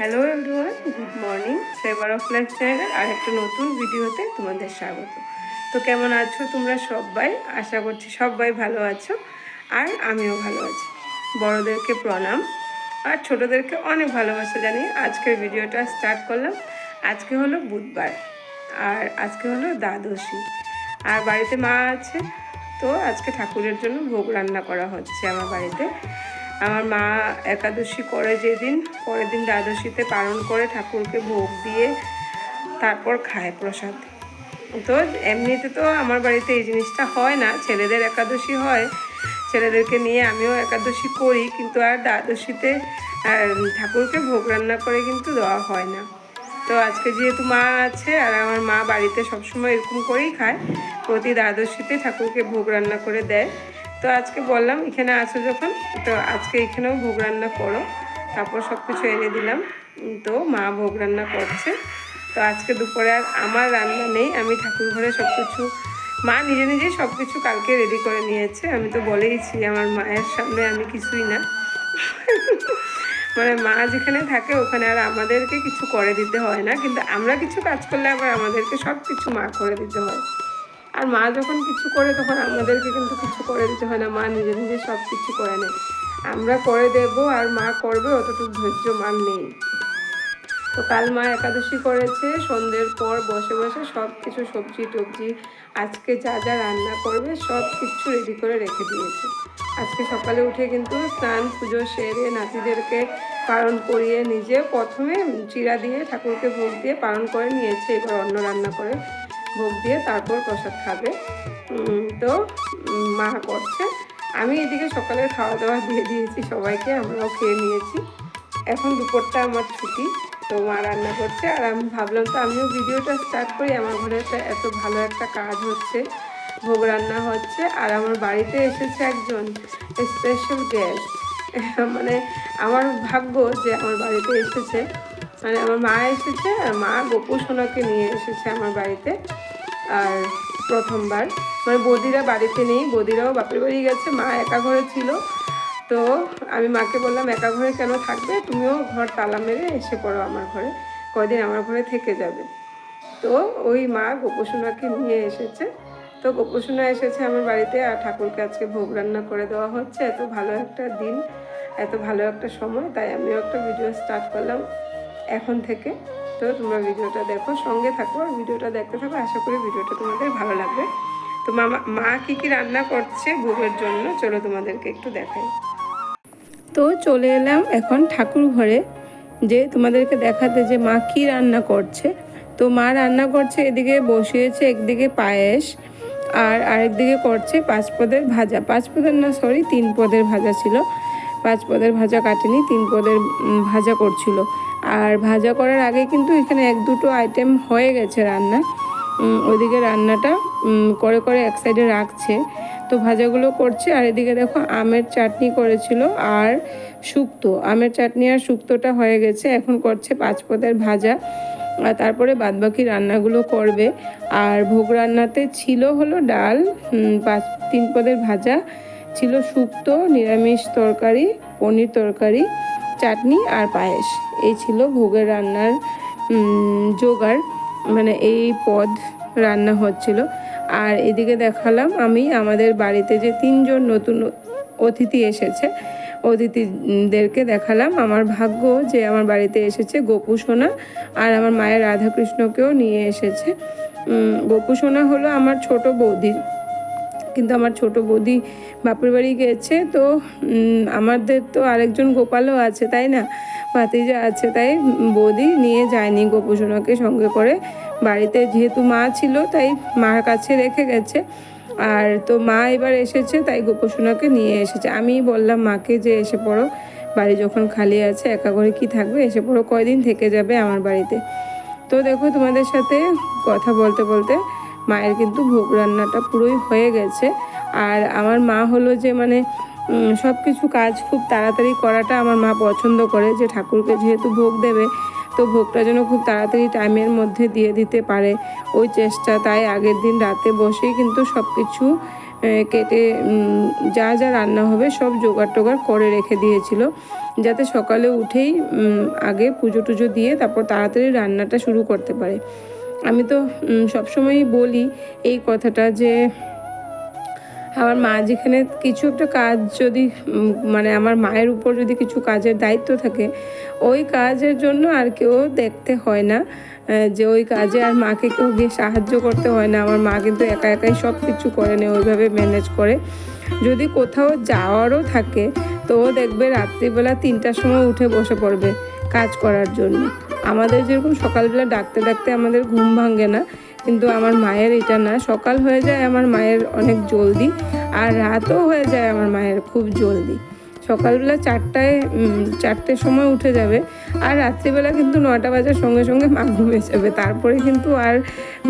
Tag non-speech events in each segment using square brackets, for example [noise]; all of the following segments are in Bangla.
Hello everyone good morning flavour of life চ্যানেলের আর একটা নতুন ভিডিওতে তোমাদের স্বাগত। তো কেমন আছো তোমরা সবাই? আশা করছি সবাই ভালো আছো আর আমিও ভালো আছি। বড়োদেরকে প্রণাম আর ছোটোদেরকে অনেক ভালোবাসা জানিয়ে আজকের ভিডিওটা স্টার্ট করলাম। আজকে হলো বুধবার আর আজকে হলো দ্বাদশী। আর বাড়িতে মা আছে, তো আজকে ঠাকুরের জন্য ভোগ রান্না করা হচ্ছে আমার বাড়িতে। আমার মা একাদশী করে যেদিন, পরের দিন দ্বাদশীতে পালন করে ঠাকুরকে ভোগ দিয়ে তারপর খায় প্রসাদ। তো এমনিতে তো আমার বাড়িতে এই জিনিসটা হয় না, ছেলেদের একাদশী হয়, ছেলেদেরকে নিয়ে আমিও একাদশী করি, কিন্তু আর দ্বাদশীতে ঠাকুরকে ভোগ রান্না করে কিন্তু দেওয়া হয় না। তো আজকে যেহেতু মা আছে, আর আমার মা বাড়িতে সবসময় এরকম করেই খায়, প্রতি দ্বাদশীতে ঠাকুরকে ভোগ রান্না করে দেয়। তো আজকে বললাম, এখানে আছো যখন, তো আজকে এখানেও ভোগ রান্না করো। তারপর সব কিছু এনে দিলাম। তো মা ভোগ রান্না করছে। তো আজকে দুপুরে আর আমার রান্না নেই। আমি ঠাকুর ঘরে সব কিছু মা নিজে নিজেই সব কিছু কালকে রেডি করে নিয়েছে। আমি তো বলেইছি, আমার মায়ের সামনে আমি কিছুই না। মানে মা যেখানে থাকে, ওখানে আর আমাদেরকে কিছু করে দিতে হয় না। কিন্তু আমরা কিছু কাজ করলে আবার আমাদেরকে সব কিছু মা করে দিতে হয়। আর মা যখন কিছু করে তখন আমাদেরকে কিন্তু কিছু করে দিতে হয় না। মা নিজে নিজে সব কিছু করে নেয়। আমরা করে দেব আর মা করবে, অতটুকু ধৈর্য মান নেই। তো কাল মা একাদশী করেছে, সন্ধ্যের পর বসে বসে সব কিছু সবজি টবজি, আজকে যা যা রান্না করবে সব কিছু রেডি করে রেখে দিয়েছে। আজকে সকালে উঠে কিন্তু স্নান, পুজো সেরে নাতিদেরকে পালন করিয়ে নিজে প্রথমে চিরা দিয়ে ঠাকুরকে ভোগ দিয়ে পালন করে নিয়েছে। এবার অন্ন রান্না করে ভোগ দিয়ে তারপর প্রসাদ খাবে। তো মা করছে। আমি এদিকে সকালে খাওয়া দাওয়া দিয়ে দিয়েছি সবাইকে, আমরাও খেয়ে নিয়েছি। এখন দুপুরটা আমার ছুটি, তো মা রান্না করছে। আর আমি ভাবলাম, তো আমিও ভিডিওটা স্টার্ট করি। আমার ঘরে একটা এত ভালো একটা কাজ হচ্ছে, ভোগ রান্না হচ্ছে। আর আমার বাড়িতে এসেছে একজন স্পেশাল গেস্ট [laughs] মানে আমার ভাগ্য যে আমার বাড়িতে এসেছে। মানে আমার মা এসেছে, আর মা গোপু সোনাকে নিয়ে এসেছে আমার বাড়িতে। আর প্রথমবার। মানে বদিরা বাড়িতে নেই, বদিরাও বাপের বাড়ি গেছে, মা একা ঘরে ছিল। তো আমি মাকে বললাম, একা ঘরে কেন থাকবে? তুমিও ঘর তালা মেরে এসে পড়ো আমার ঘরে। কয়দিন আমার ঘরে থেকে যাবে। তো ওই মা গোপসোনাকে নিয়ে এসেছে। তো গোপসোনা এসেছে আমার বাড়িতে আর ঠাকুরকে আজকে ভোগ রান্না করে দেওয়া হচ্ছে। এত ভালো একটা দিন, এত ভালো একটা সময়, তাই আমিও একটা ভিডিও স্টার্ট করলাম এখন থেকে। তো তোমরা ভিডিওটা দেখো, সঙ্গে থাকো আর ভিডিওটা দেখতে থাকো। আশা করি ভিডিওটা তোমাদের ভালো লাগবে। তো মামা মা কী কী রান্না করছে ভোগের জন্য? চলো তোমাদেরকে একটু দেখাই। তো চলে এলাম এখন ঠাকুর ঘরে, যে তোমাদেরকে দেখাতে যে মা কী রান্না করছে। তো মা রান্না করছে, এদিকে বসিয়েছে, একদিকে পায়েস, আর আরেকদিকে করছে পাঁচ পদের ভাজা। পাঁচ পদের না সরি তিন পদের ভাজা ছিল। পাঁচ পদের ভাজা কাটেনি, তিন পদের ভাজা করছিল। আর ভাজা করার আগে কিন্তু এখানে এক দুটো আইটেম হয়ে গেছে রান্না। ওইদিকে রান্নাটা করে করে এক সাইডে রাখছে। তো ভাজাগুলো করছে, আর এদিকে দেখো আমের চাটনি করেছিল আর শুক্তো। আমের চাটনি আর শুক্তোটা হয়ে গেছে, এখন করছে পাঁচ পদের ভাজা। আর তারপরে বাদবাকি রান্নাগুলো করবে। আর ভোগ রান্নাতে ছিল হলো ডাল পাঁচ, তিন পদের ভাজা। ছিল শুক্তো নিরামিষ তরকারি, পনির তরকারি, চাটনি আর পায়েস। এই ছিল ভোগের রান্নার জোগাড়। মানে এই পদ রান্না হচ্ছিল। আর এদিকে দেখালাম আমি, আমাদের বাড়িতে যে তিনজন নতুন অতিথি এসেছে, অতিথিদেরকে দেখালাম। আমার ভাগ্য যে আমার বাড়িতে এসেছে গোপু সোনা আর আমার মায়ের রাধাকৃষ্ণকেও নিয়ে এসেছে। গোপু সোনা হলো আমার ছোট বৌদির কিন্তু আমার ছোট বৌদি বাপের বাড়ি গেছে, তো আমাদের তো আরেকজন গোপালও আছে, তাই না? ভাতিজা আছে, তাই বৌদি নিয়ে যায়নি গোপুসোনাকে সঙ্গে করে। বাড়িতে যেহেতু মা ছিল, তাই মার কাছে রেখে গেছে। আর তো মা এবার এসেছে, তাই গোপুসোনাকে নিয়ে এসেছে। আমি বললাম, মাকে যে এসে পড়ো, বাড়ি যখন খালি আছে, একা করে কি থাকবে? এসে পড়ো, কয়দিন থেকে যাবে আমার বাড়িতে? তো দেখো, তোমাদের সাথে কথা বলতে বলতে মায়ের কিন্তু ভোগ রান্নাটা পুরোই হয়ে গেছে। আর আমার মা হলো যে মানে সব কিছু কাজ খুব তাড়াতাড়ি করাটা আমার মা পছন্দ করে যে ঠাকুরকে যেহেতু ভোগ দেবে, তো ভোগটা যেন খুব তাড়াতাড়ি টাইমের মধ্যে দিয়ে দিতে পারে ওই চেষ্টা। তাই আগের দিন রাতে বসেই কিন্তু সব কিছু কেটে যা যা রান্না হবে সব জোগাড় টোগাড় করে রেখে দিয়েছিল। যাতে সকালে উঠেই আগে পুজো টুজো দিয়ে তারপর তাড়াতাড়ি রান্নাটা শুরু করতে পারে। আমি তো সবসময়ই বলি এই কথাটা যে, আমার মা যেখানে কিছু একটা কাজ যদি মানে আমার মায়ের উপর যদি কিছু কাজের দায়িত্ব থাকে, ওই কাজের জন্য আর কেউ দেখতে হয় না যে ওই কাজে আর মাকে কেউ গিয়ে সাহায্য করতে হয় না। আমার মা কিন্তু একা একাই সব কিছু করে নেয়, ওইভাবে ম্যানেজ করে। যদি কোথাও যাওয়ারও থাকে, তো দেখবে রাত্রিবেলা তিনটার সময় উঠে বসে পড়বে কাজ করার জন্য। আমাদের যেরকম সকালবেলা ডাকতে ডাকতে আমাদের ঘুম ভাঙে না, কিন্তু আমার মায়ের এটা না। সকাল হয়ে যায় আমার মায়ের অনেক জলদি, আর রাতও হয়ে যায় আমার মায়ের খুব জলদি। সকালবেলা চারটায় চারটের সময় উঠে যাবে, আর রাত্রিবেলা কিন্তু নটা বাজার সঙ্গে সঙ্গে মা ঘুমিয়ে যাবে। তারপরে কিন্তু আর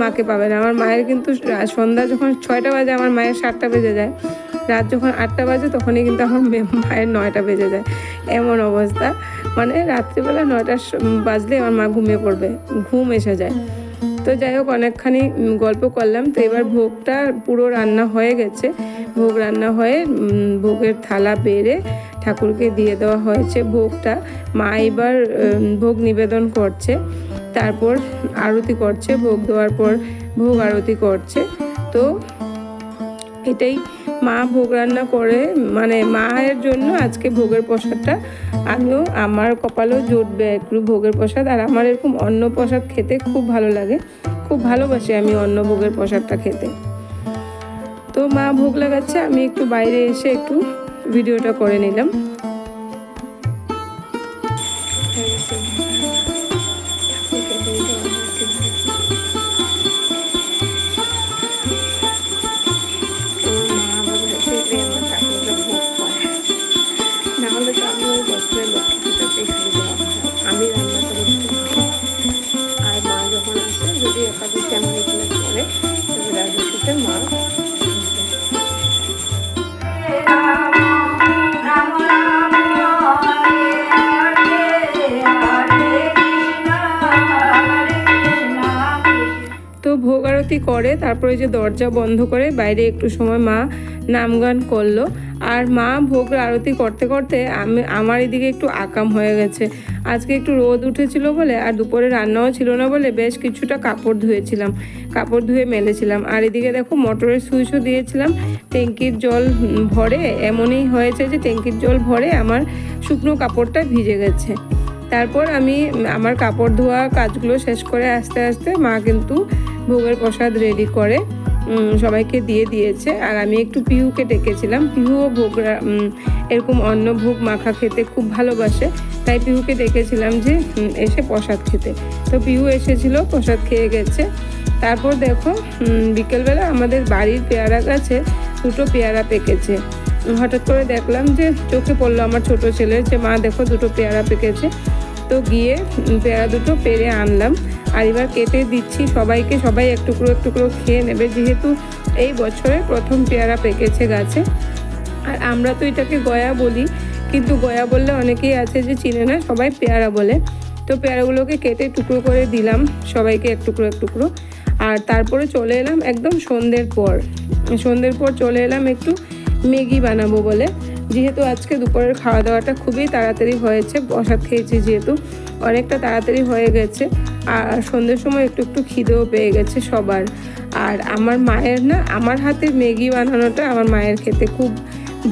মাকে পাবে না। আমার মায়ের কিন্তু সন্ধ্যা যখন ছয়টা বাজে, আমার মায়ের সাতটা বেজে যায়। রাত যখন আটটা বাজে, তখনই কিন্তু আমার মায়ের নয়টা বেজে যায়। এমন অবস্থা। মানে রাত্রিবেলা নয়টা বাজলে আমার মা ঘুমিয়ে পড়বে। ঘুম এসে যায়। তো যাই হোক, অনেকখানি গল্প করলাম। তো এবার ভোগটা পুরো রান্না হয়ে গেছে। ভোগ রান্না হয়ে ভোগের থালা বেড়ে ঠাকুরকে দিয়ে দেওয়া হয়েছে ভোগটা। মা এবার ভোগ নিবেদন করছে। তারপর আরতি করছে। ভোগ দেওয়ার পর ভোগ আরতি করছে। তো এটাই মা ভোগ রান্না করে। মানে মায়ের জন্য আজকে ভোগের প্রসাদটা। আমিও, আমার কপালও জুটবে একটু ভোগের প্রসাদ। আর আমার এরকম অন্ন প্রসাদ খেতে খুব ভালো লাগে। খুব ভালোবাসি আমি অন্ন ভোগের প্রসাদটা খেতে। তো মা ভোগ লাগাচ্ছে, আমি একটু বাইরে এসে একটু ভিডিওটা করে নিলাম। করে, তারপরে যে দরজা বন্ধ করে বাইরে একটু সময় মা নাম গান করল। আর মা ভোগ আরতি করতে করতে আমি, আমার এদিকে একটু আকাম হয়ে গেছে। আজকে একটু রোদ উঠেছিল বলে আর দুপুরে রান্নাও ছিল না বলে বেশ কিছুটা কাপড় ধুয়েছিলাম, কাপড় ধুয়ে মেলেছিলাম। আর এদিকে দেখো মোটরের সুইচও দিয়েছিলাম, ট্যাঙ্কির জল ভরে, এমনই হয়েছে যে ট্যাঙ্কির জল ভরে আমার শুকনো কাপড়টা ভিজে গেছে। তারপর আমি, আমার কাপড় ধোয়া কাজগুলো শেষ করে আস্তে আস্তে মা কিন্তু ভোগের প্রসাদ রেডি করে সবাইকে দিয়ে দিয়েছে। আর আমি একটু পিহুকে ডেকেছিলাম। পিহুও ভোগ এরকম অন্ন ভোগ মাখা খেতে খুব ভালোবাসে। তাই পিহুকে ডেকেছিলাম যে এসে প্রসাদ খেতে। তো পিহু এসেছিল, প্রসাদ খেয়ে গেছে। তারপর দেখো বিকেলবেলা আমাদের বাড়ির পেয়ারা গাছে দুটো পেয়ারা পেকেছে। হঠাৎ করে দেখলাম যে, চোখে পড়ল আমার ছোট ছেলের যে মা, দেখো দুটো পেয়ারা পেকেছে। তো গিয়ে পেয়ারা দুটো পেরে আনলাম। আর এবার কেটে দিচ্ছি সবাইকে, সবাই এক টুকরো এক টুকরো খেয়ে নেবে। যেহেতু এই বছরে প্রথম পেয়ারা পেকেছে গাছে। আর আমরা তো এটাকে গয়া বলি, কিন্তু গয়া বললে অনেকেই আছে যে চিনে না, সবাই পেয়ারা বলে। তো পেয়ারাগুলোকে কেটে টুকরো করে দিলাম, সবাইকে এক টুকরো এক টুকরো। আর তারপরে চলে এলাম একদম সন্ধ্যের পর। সন্ধ্যের পর চলে এলাম একটু ম্যাগি বানাবো বলে। যেহেতু আজকে দুপুরের খাওয়া দাওয়াটা খুবই তাড়াতাড়ি হয়েছে, প্রসাদ খেয়েছি যেহেতু, অনেকটা তাড়াতাড়ি হয়ে গেছে। আর সন্ধ্যের সময় একটু একটু খিদেও পেয়ে গেছে সবার। আর আমার মায়ের না, আমার হাতে ম্যাগি বানানোটা আমার মায়ের খেতে খুব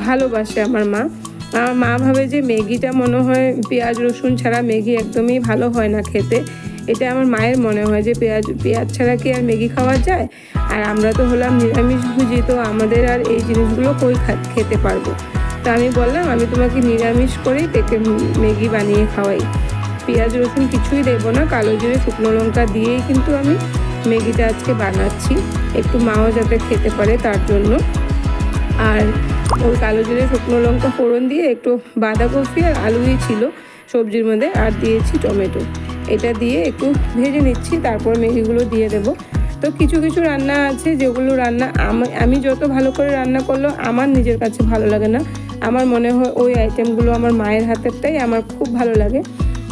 ভালোবাসে আমার মা। আমার মা ভাবে যে ম্যাগিটা মনে হয় পেঁয়াজ, রসুন ছাড়া ম্যাগি একদমই ভালো হয় না খেতে। এটা আমার মায়ের মনে হয় যে পেঁয়াজ পেঁয়াজ ছাড়া কি আর ম্যাগি খাওয়া যায়? আর আমরা তো হলাম নিরামিষ ভুজি, তো আমাদের আর এই জিনিসগুলো কই খেতে পারব? তো আমি বললাম, আমি তোমাকে নিরামিষ করেই পেকে ম্যাগি বানিয়ে খাওয়াই। পেঁয়াজ, রসুন কিছুই দেবো না। কালো জিরে, শুকনো লঙ্কা দিয়েই কিন্তু আমি ম্যাগিটা আজকে বানাচ্ছি। একটু মাও যাতে খেতে পারে তার জন্য। আর ওই কালো জিরে, শুকনো লঙ্কা ফোড়ন দিয়ে একটু বাঁধাকপি আর আলুই ছিল সবজির মধ্যে। আর দিয়েছি টমেটো। এটা দিয়ে একটু ভেজে নিচ্ছি, তারপর ম্যাগিগুলো দিয়ে দেব। তো কিছু কিছু রান্না আছে যেগুলো রান্না আমি যত ভালো করে রান্না করলেও আমার নিজের কাছে ভালো লাগে না। আমার মনে হয় ওই আইটেমগুলো আমার মায়ের হাতেরটাই আমার খুব ভালো লাগে।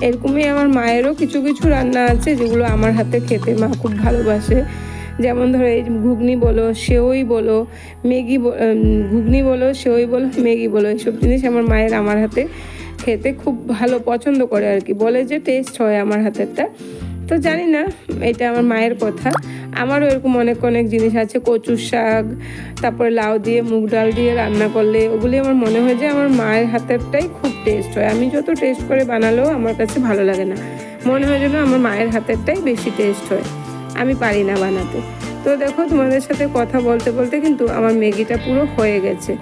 এরকমই আমার মায়েরও কিছু কিছু রান্না আছে যেগুলো আমার হাতে খেতে মা খুব ভালোবাসে। যেমন ধরো এই ঘুগনি বলো, সেওই বলো, ম্যাগি ঘুগনি বলো, সেওই বলো, ম্যাগি বলো এইসব জিনিস আমার মায়ের আমার হাতে খেতে খুব ভালো পছন্দ করে আর কি। বলে যে টেস্ট হয় আমার হাতেরটা। তো জানি না, এটা আমার মায়ের কথা। আমারও এরকম অনেক অনেক জিনিস আছে, কচুর শাক, তারপরে লাউ দিয়ে, মুগ ডাল দিয়ে রান্না করলে ওগুলি আমার মনে হয় যে আমার মায়ের হাতেরটাই খুব টেস্ট হয়। আমি যত টেস্ট করে বানালেও আমার কাছে ভালো লাগে না। মনে হয় যেন আমার মায়ের হাতেরটাই বেশি টেস্ট হয়। আমি পারি না বানাতে। তো দেখো তোমাদের সাথে কথা বলতে বলতে কিন্তু আমার ম্যাগিটা পুরো হয়ে গেছে।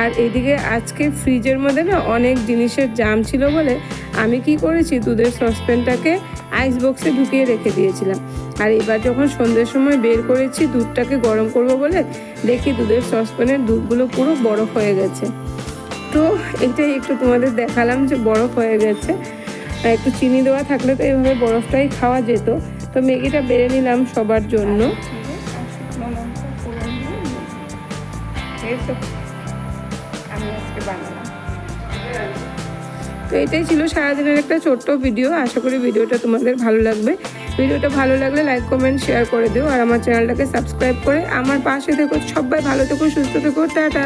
আর এদিকে আজকে ফ্রিজের মধ্যে না অনেক জিনিসের জাম ছিল বলে আমি কি করেছি, দুধের সসপ্যানটাকে আইস বক্সে ঢুকিয়ে রেখে দিয়েছিলাম। আর এবার যখন সন্ধ্যের সময় বের করেছি, দুধটাকে গরম করব বলে দেখি দুধের সসপ্যানের দুধগুলো পুরো বরফ হয়ে গেছে। তো এটাই একটু তোমাদের দেখালাম যে বরফ হয়ে গেছে। একটু চিনি দেওয়া থাকলে তো এইভাবে বরফটাই খাওয়া যেত। তো ম্যাগিটা বেড়ে নিলাম সবার জন্য। আমি আজকে তো এটাই ছিল সারাদিনের একটা ছোট্ট ভিডিও। আশা করি ভিডিওটা তোমাদের ভালো লাগবে। ভিডিওটা ভালো লাগলে লাইক কমেন্ট শেয়ার করে দিও। আর আমার চ্যানেলটাকে সাবস্ক্রাইব করে আমার পাশে থেকো। সবাই ভালো থেকো, সুস্থ থেকো। টাটা।